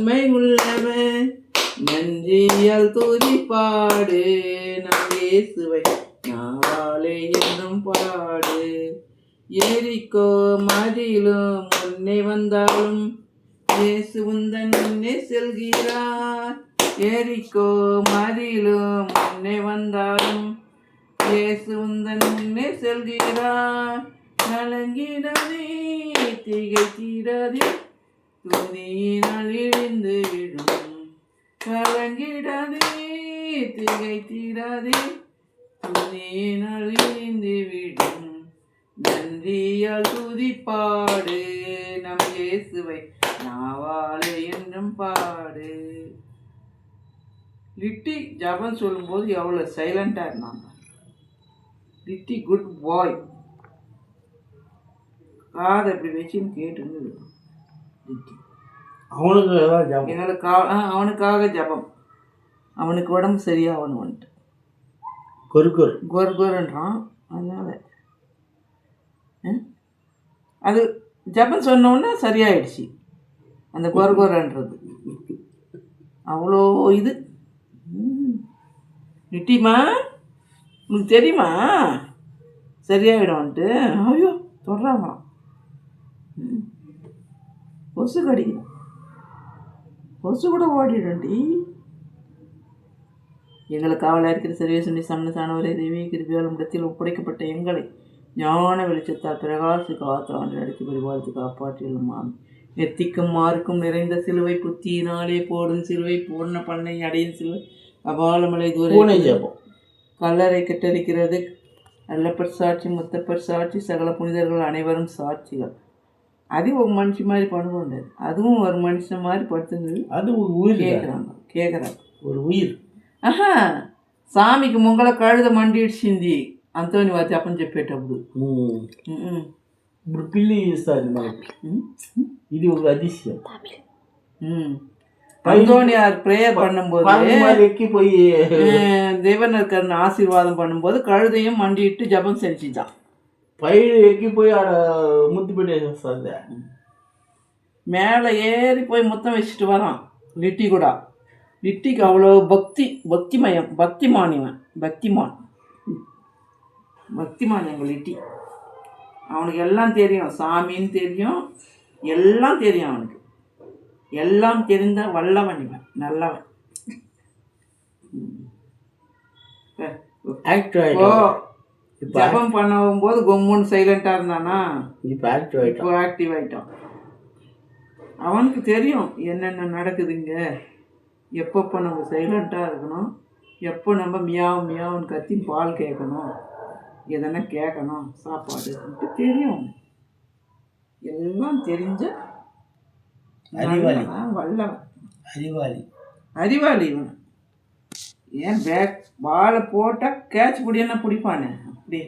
உண்மை உள்ளவன் நன்றியால் துதிப்பாடு. நம் இயேசுவை நாவாலே என்றும் பாடு. ஏரிக்கோ மதிலும் முன்னே வந்தாலும் இயேசு உந்தன் முன்னே செல்கிறார். ஏரிக்கோ மதிலும் முன்னே வந்தாலும் இயேசு உந்தன் முன்னே செல்கிறார். நலங்கிடமே திகைத்திடாதே. துதியினால் இழிந்து விடும் கலங்கிடாதே திகைத்திடாதே துதியினால் இழிந்து விடும் நன்றியால் துதிப்பாடு நம் இயேசுவை நாவாளே என்றும் பாடு. லிட்டி ஜபம் சொல்லும்போது எவ்வளோ சைலண்டாக இருந்தாங்க. Little good boy. காதை அப்படி வச்சுன்னு கேட்டுன்னு அவனுக்கு எங்களுக்காக அவனுக்காக ஜபம். அவனுக்கு உடம்பு சரியாகணும் வந்துட்டு. கொரு கொரு கோர் கோருன்றான் அதனால? அது ஜபம் சொன்ன உடனே சரியாயிடுச்சு. அந்த கோர் கோரன்றது அவ்வளோ இது. நிட்டிமா? உனக்கு தெரியுமா? சரியாயிடும்ன்ட்டு ஐயோ தொடுறாங்களாம். ம். கொசு கடிக்கிறான் கொசு கூட ஓடிடும்டி எங்களுக்கு காவலாக இருக்கிற சர்வேசுண்டி சமண சாணவரே தெய்வீக கிருபியால் இடத்தில் ஒப்படைக்கப்பட்ட எங்களை ஞான வெளிச்சத்தால் பிரகாசி காத்து ஆண்டு அடித்து பரிபாலித்து காப்பாற்றியுள்ளமா நெத்திக்கும் மார்க்கும் நிறைந்த சிலுவை புத்தியினாலே போடும் சிலுவை பூர்ண பண்ணை அடையும் சிலுவை. அபாலமலை தூரம் கல்லறை கட்டரிக்கிறது அல்லப்பர் சாட்சி முத்தப்பர் சாட்சி சகல புனிதர்கள் அனைவரும் சாட்சிகள். அது ஒரு மனுஷன் மாதிரி படுகொண்டது அதுவும் ஒரு மனுஷன் மாதிரி படுத்துருந்தது அது ஒரு உயிர் கேட்குறாங்க கேட்குறாங்க ஒரு உயிர். ఆహా స్వామికి ముంగళ కడుద మండిడ్చింది అంతోని వారి జపం చెప్పేటప్పుడు ఇప్పుడు పిల్లి ఇస్తుంది మనకి இது ஒரு அதிசயம். பந்தோனி யார் ப்ரேயர் பண்ணும்போது எக்கி போய் தேவனருக்கரன் ஆசீர்வாதம் பண்ணும்போது கழுதையும் மண்டிட்டு ஜபம் செஞ்சுதான் பயிர் எக்கி போய் ஆட முத்து போயிட்டு சார் மேலே ஏறி போய் முத்தம் வச்சுட்டு வரான் லிட்டி கூட. லிட்டிக்கு அவ்வளோ பக்தி பக்தி மயம் பக்தி மானிவன் பக்திமான். பக்திமான் எங்கள் லிட்டி. அவனுக்கு எல்லாம் தெரியும் சாமின்னு தெரியும் எல்லாம் தெரியும் அவனுக்கு. எல்லாம் தெரிந்த வல்லவன் இவன் நல்லவன். ஆக்டர் ஓ இப்போ ஜபம் பண்ணும்போது கொம்முன்னு சைலண்டாக இருந்தானா? இப்போ ஆக்டிவ் ஆகிட்டோம் இப்போ ஆக்டிவ் ஆயிட்டான். அவனுக்கு தெரியும் என்னென்ன நடக்குதுங்க. எப்பப்போ நம்ம சைலண்ட்டாக இருக்கணும்? எப்போ நம்ம மியாவ் மியாவுன்னு கத்தி பால் கேட்கணும்? எதனா கேட்கணும்? சாப்பாடு தெரியும். எல்லாம் தெரிஞ்ச அறிவாளி. வல்லவன். அறிவாளி. அறிவாளி இவன். ஏன் பேக் பாலை போட்டால் கேட்ச் பிடினா பிடிப்பானே அப்படி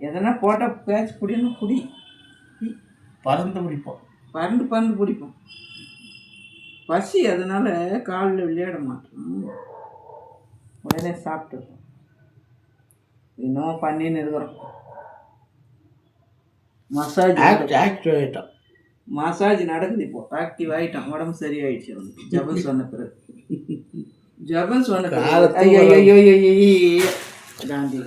எதனா போட்டால் கேட்ச் பிடினா பிடி பறந்து பிடிப்போம் பறந்து பறந்து பிடிப்போம் பசி அதனால காலில் விளையாட மாட்டோம். உடனே சாப்பிட்டுறோம் இன்னும் பண்ணின்னு இருக்கிறோம். மசாஜ் ஆக்ட் ஆக்டிவ் ஆகிட்டோம் மசாஜ் நடக்குது இப்போ. ஆக்டிவ் ஆகிட்டான் உடம்பு சரியாயிடுச்சு. அவனுக்கு ஜபம் சொன்ன பிறகு. ஜபம் சொன்ன பிறகு காலத்துக்கு ஐயோ ஐயோ ஐயோ ஐயோ காந்தி